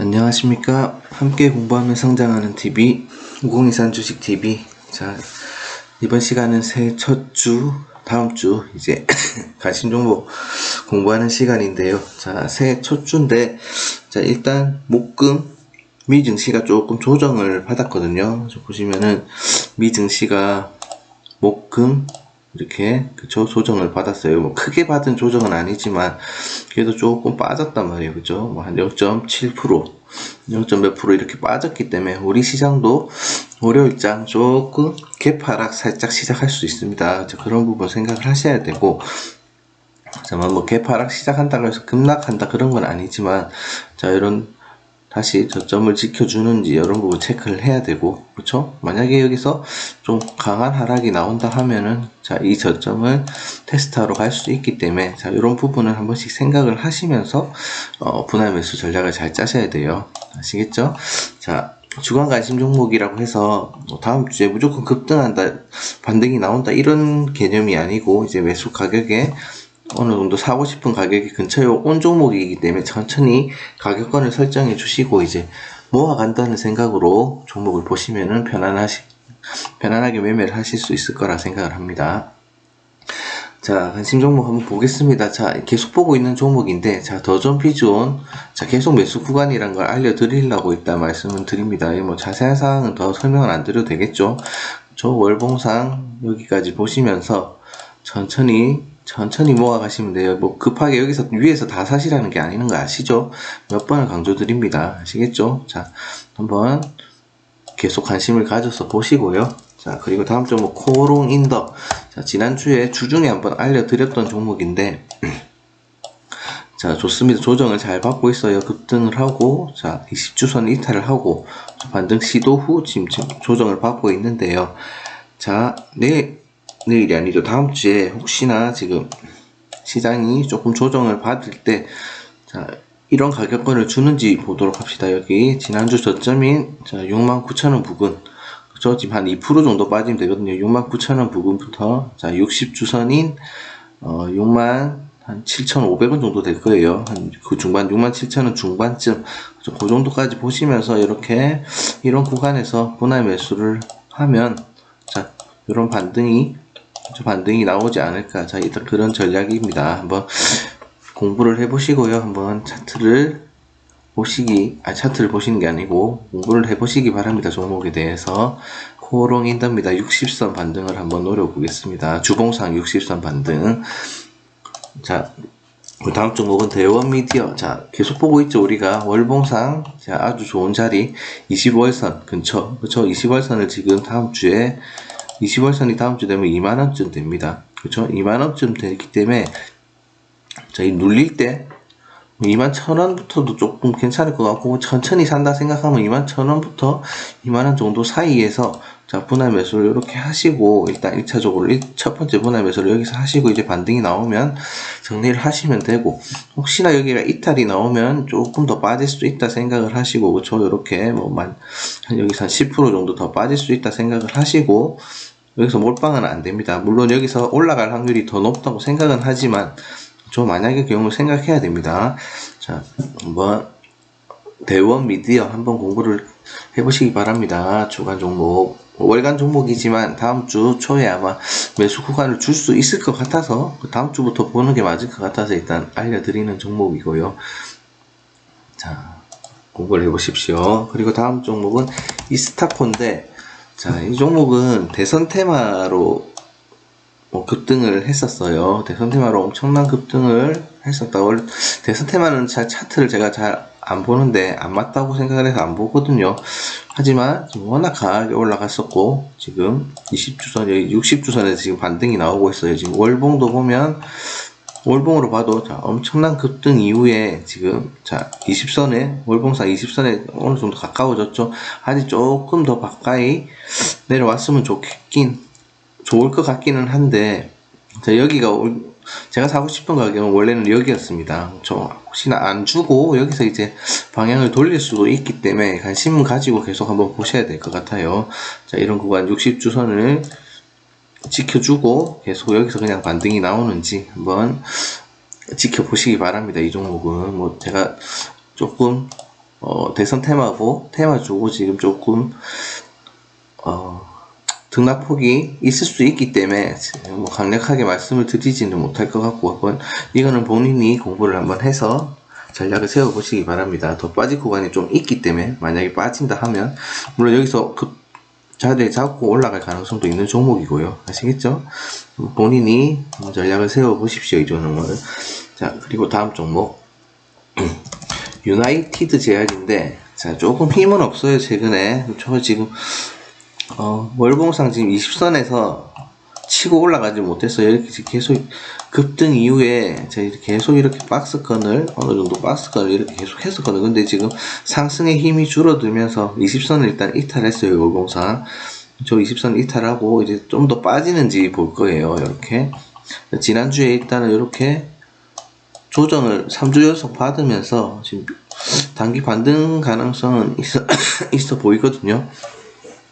안녕하십니까. 함께 공부하며 성장하는 TV, 5023 주식 TV. 자, 이번 시간은 새해 첫 주, 다음 주, 이제, 관심 종목 공부하는 시간인데요. 자, 새해 첫 주인데, 자, 일단, 목금, 미증시가 조금 조정을 받았거든요. 저 보시면은, 미증시가 목금, 이렇게 그쵸 조정을 받았어요. 뭐 크게 받은 조정은 아니지만 그래도 조금 빠졌단 말이에요. 그죠? 뭐 한 0.7% 0. 몇 프로 이렇게 빠졌기 때문에 우리 시장도 월요일장 조금 개파락 살짝 시작할 수 있습니다. 자, 그런 부분 생각을 하셔야 되고 자만 뭐 개파락 시작한다고 해서 급락한다 그런 건 아니지만 자 이런 다시 저점을 지켜주는지 이런 부분 체크를 해야 되고 그렇죠? 만약에 여기서 좀 강한 하락이 나온다 하면은 자이 저점을 테스트하러 갈 수 있기 때문에 자 이런 부분을 한 번씩 생각을 하시면서 어, 분할 매수 전략을 잘 짜셔야 돼요 아시겠죠? 자 주간 관심 종목이라고 해서 뭐 다음 주에 무조건 급등한다 반등이 나온다 이런 개념이 아니고 이제 매수 가격에 어느 정도 사고 싶은 가격이 근처에 온 종목이기 때문에 천천히 가격권을 설정해 주시고 이제 모아간다는 생각으로 종목을 보시면은 편안하시, 편안하게 매매를 하실 수 있을 거라 생각을 합니다. 자, 관심 종목 한번 보겠습니다. 자, 계속 보고 있는 종목인데, 자, 더존 피존, 자, 계속 매수 구간이란 걸 알려드리려고 일단 말씀을 드립니다. 뭐 자세한 사항은 더 설명을 안 드려도 되겠죠? 저 월봉상 여기까지 보시면서 천천히 천천히 모아가시면 돼요. 뭐 급하게 여기서 위에서 다 사시라는 게 아니는 거 아시죠? 몇 번을 강조드립니다. 아시겠죠? 자, 한번 계속 관심을 가져서 보시고요. 자, 그리고 다음 종목 코롱 인더. 자, 지난주에 주중에 한번 알려드렸던 종목인데 자, 좋습니다. 조정을 잘 받고 있어요. 급등을 하고, 자, 20주선 이탈을 하고, 반등 시도 후 지금 조정을 받고 있는데요. 자, 내일, 내일이 아니죠. 다음 주에 혹시나 지금 시장이 조금 조정을 받을 때, 자, 이런 가격권을 주는지 보도록 합시다. 여기 지난주 저점인 자, 69,000원 부근. 그죠? 지금 한 2% 정도 빠지면 되거든요. 69,000원 부근부터 자, 60주선인 어, 6만 한 7,500원 정도 될 거예요. 한 그 중반 67,000원 중반쯤 그 정도까지 보시면서 이렇게 이런 구간에서 분할 매수를 하면 자, 이런 반등이 저 반등이 나오지 않을까. 자, 일단 그런 전략입니다. 한번 공부를 해보시고요. 한번 차트를 보시기, 아, 차트를 보시는 게 아니고 공부를 해보시기 바랍니다. 종목에 대해서. 코롱 인더입니다. 60선 반등을 한번 노려보겠습니다. 주봉상 60선 반등. 자, 그 다음 종목은 대원 미디어. 자, 계속 보고 있죠. 우리가 월봉상 자, 아주 좋은 자리 20월선 근처. 그쵸? 20월선을 지금 다음 주에 20월선이 다음 주 되면 2만원쯤 됩니다. 그쵸? 2만원쯤 되기 때문에 저희 눌릴 때 2만 천 원부터도 조금 괜찮을 것 같고 천천히 산다 생각하면 2만 천 원부터 2만 원 정도 사이에서 자 분할 매수를 이렇게 하시고 일단 1차적으로 일, 첫 번째 분할 매수를 여기서 하시고 이제 반등이 나오면 정리를 하시면 되고 혹시나 여기가 이탈이 나오면 조금 더 빠질 수도 있다 생각을 하시고 그쵸 이렇게 뭐만 여기서 한 10% 정도 더 빠질 수 있다 생각을 하시고 여기서 몰빵은 안 됩니다 물론 여기서 올라갈 확률이 더 높다고 생각은 하지만 저 만약의 경우 생각해야 됩니다. 자, 한번 대원 미디어 한번 공부를 해보시기 바랍니다. 주간 종목. 월간 종목이지만 다음 주 초에 아마 매수 구간을 줄 수 있을 것 같아서 그 다음 주부터 보는 게 맞을 것 같아서 일단 알려드리는 종목이고요. 자, 공부를 해보십시오. 그리고 다음 종목은 이스타코인데 자, 이 종목은 대선 테마로 뭐 급등을 했었어요. 대선 테마로 엄청난 급등을 했었다. 원래 대선 테마는 잘 차트를 제가 잘 안 보는데 안 맞다고 생각을 해서 안 보거든요. 하지만 워낙 강하게 올라갔었고 지금 20주선 여기 60주선에서 지금 반등이 나오고 있어요. 지금 월봉도 보면 월봉으로 봐도 자, 엄청난 급등 이후에 지금 자 20선에 월봉상 20선에 어느 정도 가까워졌죠. 아직 조금 더 가까이 내려왔으면 좋겠긴 좋을 것 같기는 한데 자, 여기가 제가 사고 싶은 가격은 원래는 여기였습니다. 저 혹시나 안 주고 여기서 이제 방향을 돌릴 수도 있기 때문에 관심 가지고 계속 한번 보셔야 될 것 같아요. 자 이런 구간 60주선을 지켜주고 계속 여기서 그냥 반등이 나오는지 한번 지켜보시기 바랍니다. 이 종목은 뭐 제가 조금 어, 대선 테마고 테마 주고 지금 조금 어, 등락폭이 있을 수 있기 때문에 뭐 강력하게 말씀을 드리지는 못할 것 같고 한번 이거는 본인이 공부를 한번 해서 전략을 세워보시기 바랍니다. 더 빠질 구간이 좀 있기 때문에 만약에 빠진다 하면 물론 여기서 그 자리를 잡고 올라갈 가능성도 있는 종목이고요. 아시겠죠? 본인이 전략을 세워보십시오. 이 종목을. 자 그리고 다음 종목 유나이티드 제약인데 자 조금 힘은 없어요 최근에 저 지금 어, 월봉상 지금 20선에서 치고 올라가지 못했어요. 이렇게 계속 급등 이후에 제가 계속 이렇게 박스권을 어느 정도 박스권을 이렇게 계속 했었거든요. 근데 지금 상승의 힘이 줄어들면서 20선을 일단 이탈했어요. 월봉상. 저 20선 이탈하고 이제 좀 더 빠지는지 볼 거예요. 이렇게. 지난주에 일단은 이렇게 조정을 3주 연속 받으면서 지금 단기 반등 가능성은 있어, 있어 보이거든요.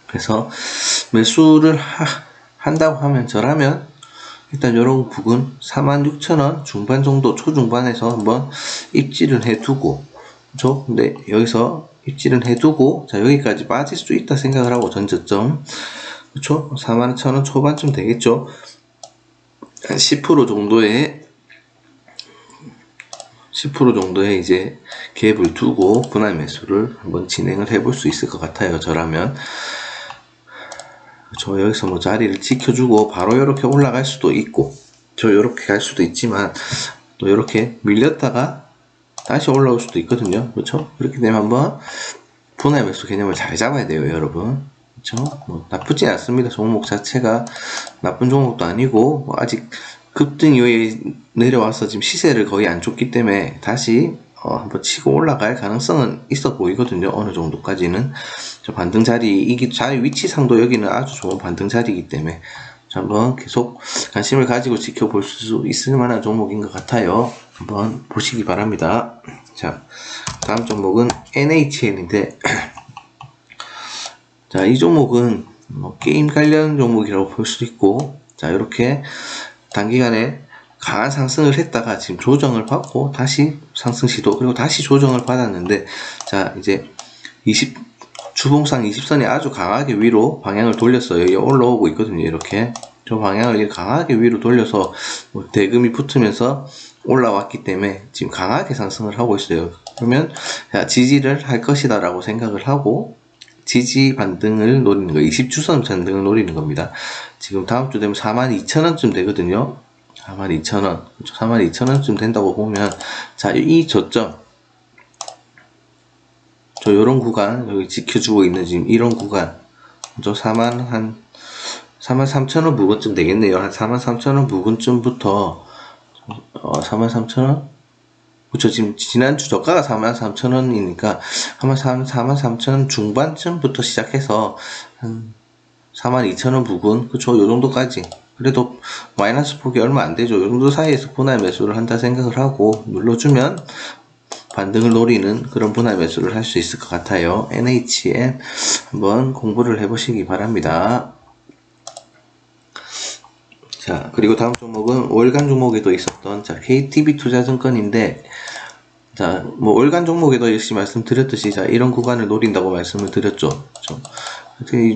그래서 매수를 하- 한다고 하면 저라면 일단 이런 부분 46,000원 중반 정도 초중반에서 한번 입지를 해두고 그죠? 근데 여기서 입지를 해두고 자 여기까지 빠질 수 있다 생각을 하고 전저점 그쵸? 41,000원 초반쯤 되겠죠? 한 10% 정도의 10% 정도의 이제 갭을 두고 분할 매수를 한번 진행을 해볼 수 있을 것 같아요. 저라면. 저 여기서 뭐 자리를 지켜주고 바로 이렇게 올라갈 수도 있고 저 이렇게 갈 수도 있지만 또 이렇게 밀렸다가 다시 올라올 수도 있거든요. 그렇죠? 그렇게 되면 한번 분할 매수 개념을 잘 잡아야 돼요, 여러분. 그렇죠? 뭐 나쁘지 않습니다. 종목 자체가 나쁜 종목도 아니고 뭐 아직 급등 이후에 내려와서 지금 시세를 거의 안 줬기 때문에 다시 어, 한번 치고 올라갈 가능성은 있어 보이거든요. 어느 정도까지는 저 반등 자리 이기 자리 위치상도 여기는 아주 좋은 반등 자리이기 때문에 자, 한번 계속 관심을 가지고 지켜볼 수 있을 만한 종목인 것 같아요. 한번 보시기 바랍니다. 자, 다음 종목은 NHN인데 자, 이 종목은 뭐 게임 관련 종목이라고 볼 수도 있고, 자, 이렇게 단기간에 강한 상승을 했다가 지금 조정을 받고 다시 상승 시도, 그리고 다시 조정을 받았는데, 자, 이제 20, 주봉상 20선이 아주 강하게 위로 방향을 돌렸어요. 이게 올라오고 있거든요. 이렇게. 저 방향을 강하게 위로 돌려서 뭐 대금이 붙으면서 올라왔기 때문에 지금 강하게 상승을 하고 있어요. 그러면 자, 지지를 할 것이다 라고 생각을 하고 지지 반등을 노리는 거, 20주선 반등을 노리는 겁니다. 지금 다음 주 되면 42,000원쯤 되거든요. 42,000원. 42,000원쯤 된다고 보면, 자, 이 저점. 저 요런 구간, 여기 지켜주고 있는 지금 이런 구간. 저 4만 한, 4만 3천원 부근쯤 되겠네요. 한 4만 3천원 부근쯤부터, 어, 4만 3천원? 그쵸, 지금 지난주 저가가 43,000원이니까 아마 43,000원 중반쯤부터 시작해서 한 42,000원 부근, 그쵸, 요 정도까지. 그래도 마이너스 폭이 얼마 안 되죠. 요 정도 사이에서 분할 매수를 한다 생각을 하고 눌러주면 반등을 노리는 그런 분할 매수를 할 수 있을 것 같아요. NHN 한번 공부를 해보시기 바랍니다. 자, 그리고 다음 종목은 월간 종목에도 있었던 자, KTB 투자증권인데 자, 뭐 월간 종목에도 역시 말씀드렸듯이 자, 이런 구간을 노린다고 말씀을 드렸죠.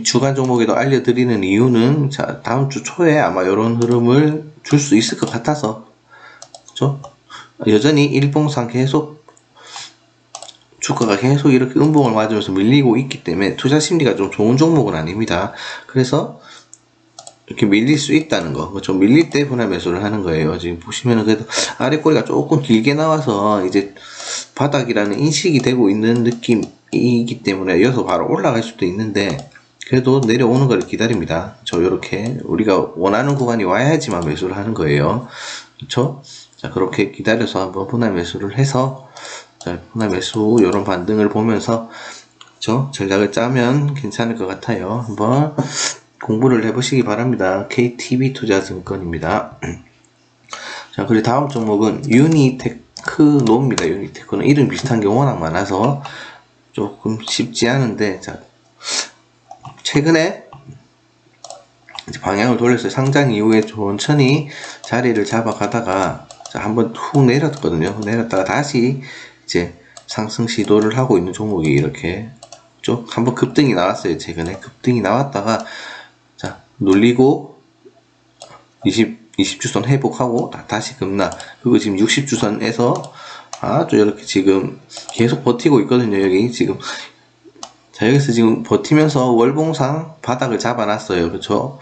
주간 종목에도 알려드리는 이유는 자, 다음 주 초에 아마 이런 흐름을 줄 수 있을 것 같아서 그렇죠? 여전히 일봉상 계속 주가가 계속 이렇게 음봉을 맞으면서 밀리고 있기 때문에 투자 심리가 좀 좋은 종목은 아닙니다. 그래서 이렇게 밀릴 수 있다는 거. 좀 밀릴 때 분할 매수를 하는 거예요. 지금 보시면은 그래도 아래 꼬리가 조금 길게 나와서 이제 바닥이라는 인식이 되고 있는 느낌이기 때문에 이어서 바로 올라갈 수도 있는데 그래도 내려오는 걸 기다립니다. 저 요렇게 우리가 원하는 구간이 와야지만 매수를 하는 거예요. 그렇죠? 자, 그렇게 기다려서 한번 분할 매수를 해서 자, 분할 매수 요런 반등을 보면서 저 전략을 짜면 괜찮을 것 같아요. 한번 공부를 해보시기 바랍니다. KTB 투자증권입니다. 자, 그리고 다음 종목은 유니테크노입니다. 유니테크노 이름 비슷한 게 워낙 많아서 조금 쉽지 않은데, 자, 최근에 방향을 돌렸어요. 상장 이후에 천천히 자리를 잡아가다가 자, 한번 훅 내렸거든요. 내렸다가 다시 이제 상승 시도를 하고 있는 종목이 이렇게 쭉 한번 급등이 나왔어요. 최근에 급등이 나왔다가 자 눌리고 20 20주선 회복하고 다- 다시 급락 그리고 지금 60주선에서 아주 이렇게 지금 계속 버티고 있거든요. 여기 지금 자 여기서 지금 버티면서 월봉상 바닥을 잡아놨어요. 그렇죠?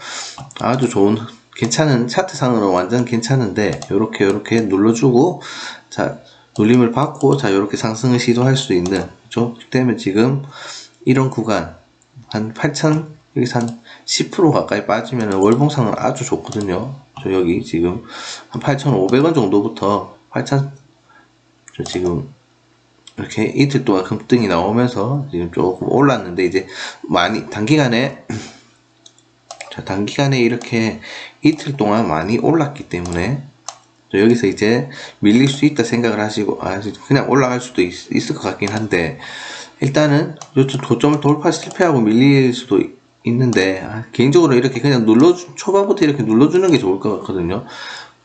아주 좋은 괜찮은 차트상으로 완전 괜찮은데 요렇게 요렇게 눌러주고 자 눌림을 받고 자 요렇게 상승을 시도할 수 있는 그렇죠? 그때면 지금 이런 구간 한 8천 여기서 한 10% 가까이 빠지면 월봉상은 아주 좋거든요. 저 여기 지금 한 8,500원 정도부터 8,000 저 지금 이렇게 이틀 동안 급등이 나오면서 지금 조금 올랐는데 이제 많이 단기간에 자 단기간에 이렇게 이틀 동안 많이 올랐기 때문에 저 여기서 이제 밀릴 수 있다 생각을 하시고 아 그냥 올라갈 수도 있, 을것 같긴 한데 일단은 요즘 고점을 돌파 실패하고 밀릴 수도 있- 있는데 아, 개인적으로 이렇게 그냥 눌러 초반부터 이렇게 눌러주는 게 좋을 것 같거든요.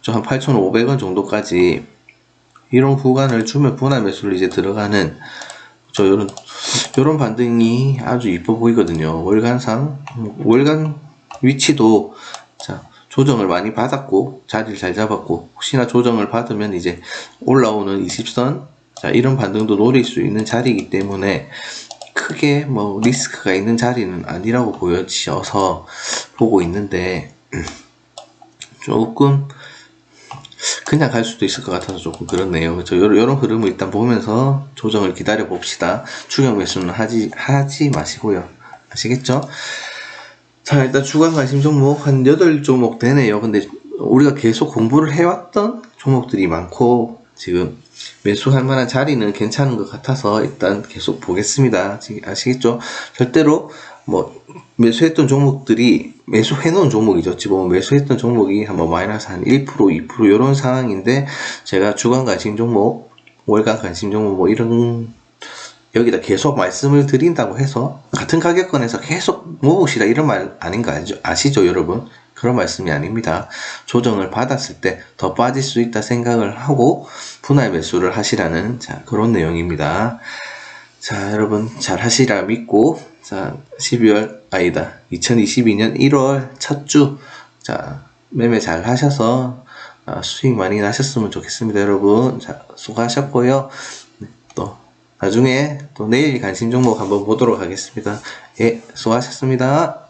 저한 8,500원 정도까지 이런 구간을 주면 분할 매수를 이제 들어가는 저 요런 요런 반등이 아주 이뻐 보이거든요. 월간상 음, 월간 위치도 자 조정을 많이 받았고 자리를 잘 잡았고 혹시나 조정을 받으면 이제 올라오는 20선 자 이런 반등도 노릴 수 있는 자리이기 때문에 크게 뭐 리스크가 있는 자리는 아니라고 보여지어서 보고 있는데 조금 그냥 갈 수도 있을 것 같아서 조금 그렇네요. 그렇죠. 요런, 요런 흐름을 일단 보면서 조정을 기다려 봅시다. 추경 매수는 하지, 하지 마시고요. 아시겠죠? 자, 일단 주간 관심 종목 한 8종목 되네요. 근데 우리가 계속 공부를 해왔던 종목들이 많고, 지금 매수할 만한 자리는 괜찮은 것 같아서 일단 계속 보겠습니다. 지- 아시겠죠? 절대로 뭐 매수했던 종목들이 매수해 놓은 종목이죠. 보면 매수했던 종목이 한번 마이너스 한 1%, 2% 이런 상황인데 제가 주간 관심 종목, 월간 관심 종목 뭐 이런 여기다 계속 말씀을 드린다고 해서 같은 가격권에서 계속 모으시라 이런 말 아닌 거 아시죠? 아시죠, 여러분? 그런 말씀이 아닙니다. 조정을 받았을 때 더 빠질 수 있다 생각을 하고 분할 매수를 하시라는 자, 그런 내용입니다. 자, 여러분 잘 하시라 믿고 자, 12월 아니다. 2022년 1월 첫 주 자, 매매 잘 하셔서 아, 수익 많이 나셨으면 좋겠습니다, 여러분. 자, 수고하셨고요. 네, 또 나중에 또 내일 관심 종목 한번 보도록 하겠습니다. 예, 수고하셨습니다.